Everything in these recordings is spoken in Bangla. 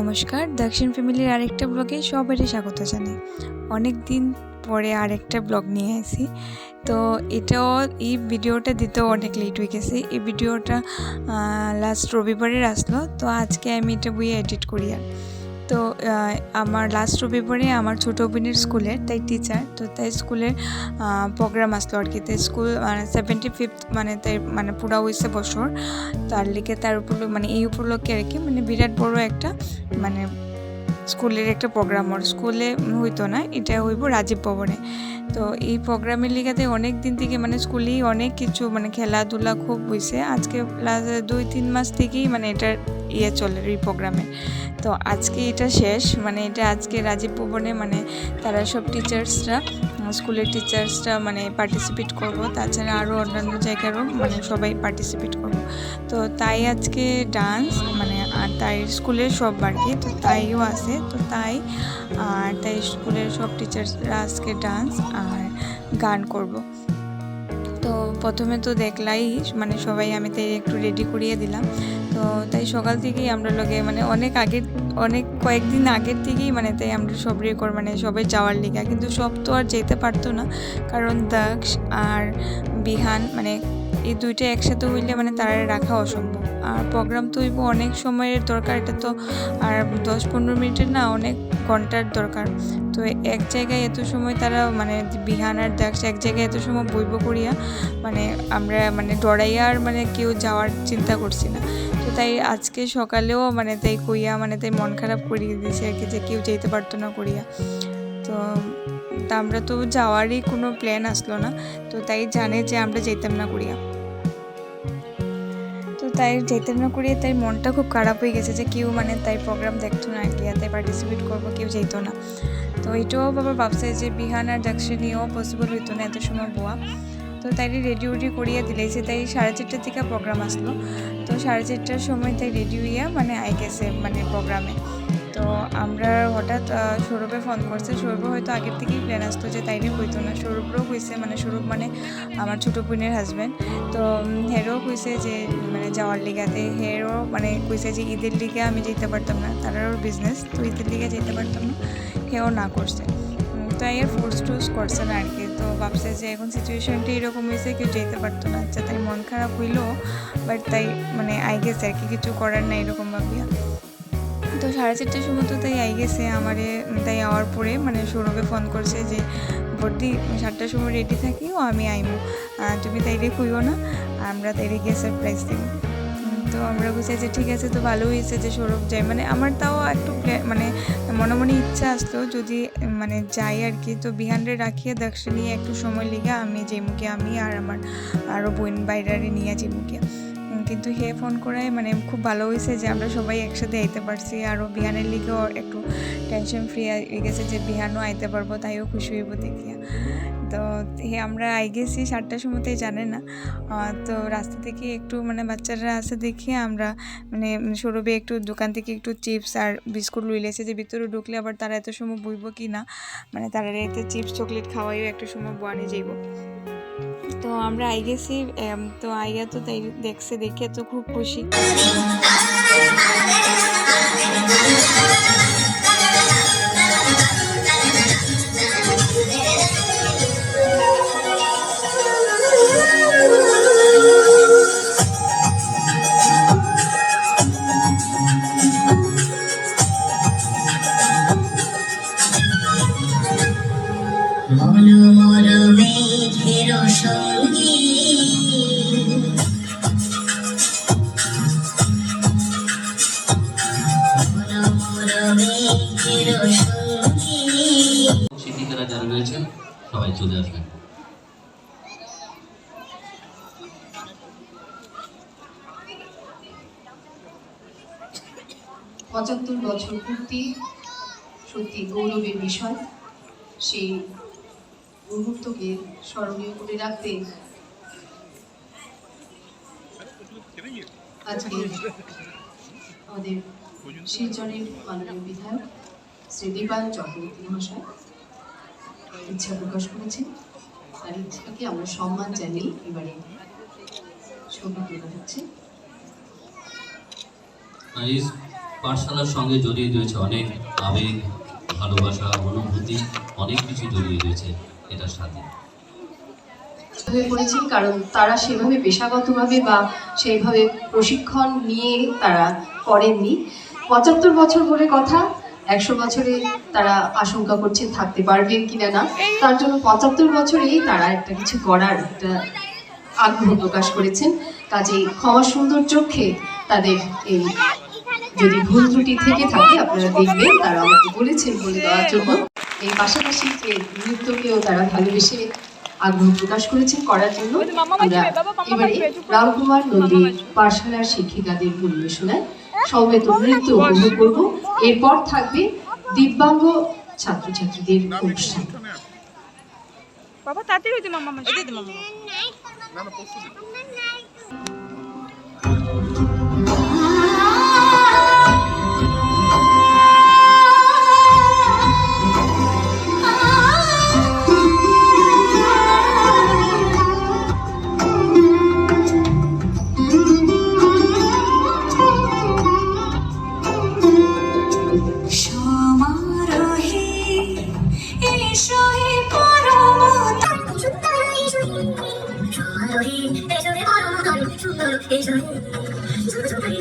নমস্কার, দক্ষিণ ফ্যামিলির আরেকটা ব্লগে সবারই স্বাগত জানাই। অনেক দিন পরে আরেকটা ব্লগ নিয়ে আসি। তো এটাও, এই ভিডিওটা দিতেও অনেক লেট হয়ে গেছে। এই ভিডিওটা লাস্ট রবিবারের আসলো। তো আজকে আমি এটা বইয়ে এডিট করি আর। তো আমার লাস্ট রবিবারে আমার ছোটো বোনের স্কুলের, তাই টিচার তো তাই স্কুলের প্রোগ্রাম আসলো আর কি। তাই স্কুল মানে সেভেন্টি ফিফথ মানে তাই মানে পুরা হয়েছে বছর। তার লিখে তার উপর মানে এই উপলক্ষে আর কি মানে বিরাট বড় একটা মানে স্কুলের একটা প্রোগ্রাম ওর স্কুলে হইতো না, এটা হইব রাজীব ভবনে। তো এই প্রোগ্রামের লিগাতে অনেক দিন থেকে মানে স্কুলেই অনেক কিছু মানে খেলাধুলা খুব হয়েছে আজকে দুই, তিন মাস থেকেই মানে এটার ইয়ে চলে এই প্রোগ্রামে তো আজকে এটা শেষ মানে এটা আজকে রাজীব ভবনে মানে তারা সব টিচার্সরা স্কুলের টিচার্সরা মানে পার্টিসিপেট করব। তাছাড়া আরও অন্যান্য জায়গারও মানে সবাই পার্টিসিপেট করব। তো তাই আজকে ডান্স মানে তাই স্কুলের সব আর কি, তো তাইও আছে, তো তাই, আর তাই স্কুলের সব টিচার্সরা আজকে ডান্স আর গান করব। তো প্রথমে তো দেখলাই মানে সবাই আমি তাই একটু রেডি করিয়ে দিলাম। তো তাই সকাল থেকেই আমরা লগে মানে অনেক আগের, অনেক কয়েকদিন আগের থেকেই মানে তাই আমরা সব রেকর্ড মানে সবাই যাওয়ার লিগা, কিন্তু সব তো আর যেতে পারতো না। কারণ দক্ষ আর বিহান মানে এই দুইটা একসাথে হইলে মানে তারা রাখা অসম্ভব। আর প্রোগ্রাম তো হইব অনেক সময়ের দরকার, এটা তো আর দশ পনেরো মিনিটের না, অনেক ঘণ্টার দরকার। তো এক জায়গায় এত সময় তারা মানে বিহান আর দাক্ষ এক জায়গায় এত সময় বইব করিয়া মানে আমরা মানে ডরাইয়া আর মানে কেউ যাওয়ার চিন্তা করছি না। তো তাই আজকে সকালেও মানে তাই কইয়া মানে তাই মন খারাপ করিয়ে দিয়েছে আর কি যে কেউ যেতে পারতো না করিয়া। তো তা আমরা তো যাওয়ারই কোনো প্ল্যান আসলো না। তো তাই জানে যে আমরা যেতাম না করিয়া। তাই যেতে না করিয়ে তাই মনটা খুব খারাপ হয়ে গেছে যে কেউ মানে তাই প্রোগ্রাম দেখতো না কি তাই পার্টিসিপেট করব, কেউ যেত না। তো এইটাও বাবা ভাবছে যে বিহান আর দাক্ষিণীও পসিবল হইতো না এত সময় বোয়া। তো তাই রেডি উডি করিয়া দিলেছে তাই সাড়ে চারটার থেকে প্রোগ্রাম আসলো। তো সাড়ে চারটার সময় তাই রেডি হইয়া মানে আই গেছে মানে প্রোগ্রামে তো আমরা হঠাৎ সৌরভে ফোন করছে। সৌরভ হয়তো আগের থেকেই প্ল্যান আসতো যে তাইরে হইতো না। সৌরভরও কইছে মানে সৌরভ মানে আমার ছোটো বোনের হাজব্যান্ড তো হেরও কইছে যে মানে যাওয়ার লিগাতে। হেরও মানে কইছে যে ঈদের লিগে আমি যেতে পারতাম না। তারারও বিজনেস তো ঈদের লিগে যেতে পারতাম না। হেও না করছে। তো এর ফোর্স টোর্স করছে না আর কি। তো ভাবছে যে এখন সিচুয়েশনটা এরকম হয়েছে কেউ যেতে পারতো না। আচ্ছা তাই মন খারাপ হইল বাট তাই মানে আই গেছে আর কি কিছু করার নাই এরকম ভাবিয়া। তো সাড়ে চারটের সময় তো তাই আই গেছে আমারে তাই আওয়ার পরে মানে সৌরভে ফোন করছে যে ভর্তি সাতটার সময় রেডি থাকি ও আমি আহ, তুমি তাইরে খুইও না আমরা তাইরে গিয়ে সারপ্রাইজ দিব। তো আমরা বুঝাই যে ঠিক আছে তো ভালো হয়েছে যে সৌরভ যায়। মানে আমার তাও একটু মানে মনে মনে ইচ্ছা আসলো যদি মানে যাই আর কি। তো বিহানরে রাখিয়ে দক্ষিণ নিয়ে একটু সময় লিগে আমি যেমুকে আমি আর আমার আরও বোন বাইরারে নিয়ে যেমুকে। কিন্তু হে ফোন করায় মানে খুব ভালো হয়েছে যে আমরা সবাই একসাথে আইতে পারছি। আরও বিহানের লিগেও একটু টেনশন ফ্রি হয়ে গেছে যে বিহানও আইতে পারব, তাইও খুশি হইব দেখিয়া। তো হে আমরা আই গেছি সাতটার সময়তেই জানে না। তো রাস্তা থেকে একটু মানে বাচ্চারা আছে দেখে আমরা মানে সৌরভে একটু দোকান থেকে একটু চিপস আর বিস্কুট লইলেছে যে ভিতরে ঢুকলে আবার তারা এত সময় বইব কি না? মানে তারা এতে চিপস চকলেট খাওয়াইও একটু সময় বয়ানে যাইব। তো আমরা আই গেছি তো আইয়া তো তাই দেখছে দেখে তো খুব খুশি। রয়েছেন সবাই চলে আসবেন। পঁচাত্তর বছর পূর্তি, সত্যি গৌরবের বিষয়। সেই মুহূর্তকে স্মরণীয় করে রাখতে আজকে আমাদের শিলচরের মাননীয় বিধায়ক শ্রী দীপাল চক্রবর্তী মহাশয় ইচ্ছা প্রকাশ করেছেন। তার ইচ্ছাকে আমরা সম্মান জানিয়ে এবারে ছবি তোলা হচ্ছে। পাঠশালার সঙ্গে জড়িয়ে রয়েছে অনেক আবেগ ভালোবাসা অনুভূতি অনেক কিছু জড়িয়ে রয়েছে এটার সাথে। হয়ে পড়েছেন কারণ তারা সেভাবে পেশাগতভাবে বা সেইভাবে প্রশিক্ষণ নিয়ে তারা করেননি। পঁচাত্তর বছর বলে কথা একশো বছরে তারা আশঙ্কা করছেন থাকতে পারবেন কিনা না। তার জন্য পঁচাত্তর বছরেই তারা একটা কিছু করার একটা আগ্রহ প্রকাশ করেছেন। কাজে ক্ষমা সুন্দর চোখে তাদের এই যদি ভুল ত্রুটি থেকে থাকে আপনারা দেখবেন তারা আমাকে বলেছেন বলে দেওয়ার জন্য। এই পাশাপাশি যে নৃত্যকেও তারা ভালোবেসে আগ্রহ প্রকাশ করেছেন করার জন্য আমরা এবারে রামকুমার নদী পাঠশালার শিক্ষিকাদের পরিবেশনায় সমবেত নৃত্য উপভোগ করব এরপর থাকবে দিব্যাঙ্গ ছাত্রছাত্রীদের অনুষ্ঠান বাবা তাড়াতাড়ি হইতে মামা মাসি দিদি মামা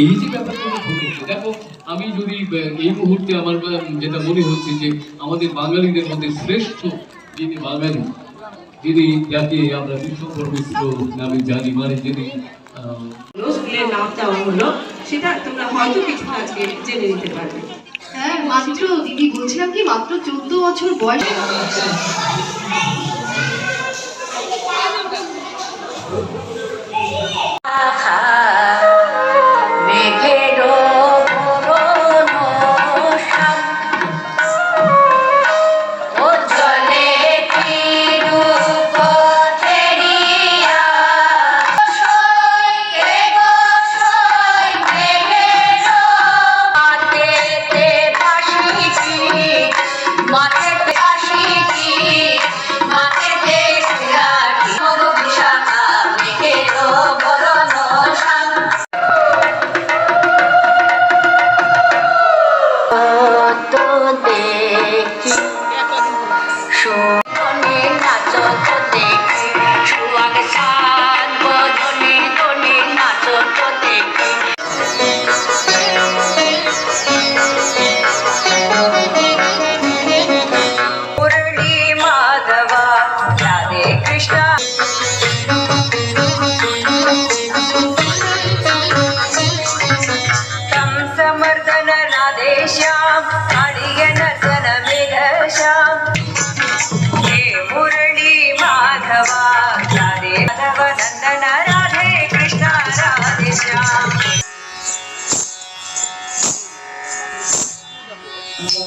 এই যে ব্যাপারগুলো ঘটেছে দেখো আমি যদি এই মুহূর্তে আমার যেটা মনে হচ্ছে যে আমাদের বাঙালিদের মধ্যে শ্রেষ্ঠ যিনি বাঙালি যিনি যাকে আমরা বিশ্বকর নামে জানি মানে যিনি স্কুলের নাম দেওয়া হলো সেটা তোমরা হয়তো কিছু আজকে জেনে নিতে পারবে। হ্যাঁ মাত্র দিদি বলছিলাম কি মাত্র চোদ্দ বছর বয়স।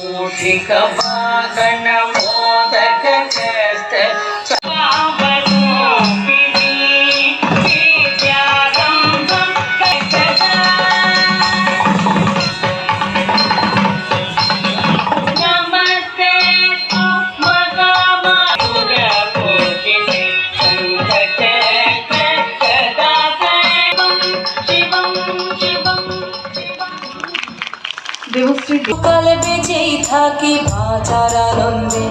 మూఢిక వాగణ మోదక చేస్తే দেবশ্রী বেজেই বেজে থাকি বাজার আনন্দে।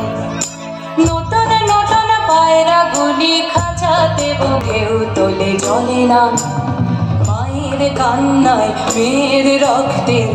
নতুন নতুন পায়রা গুলি খাঁচাতে ঢেউ তোলে জলে না মায়ের কান্নায় মেয়ের রক্তের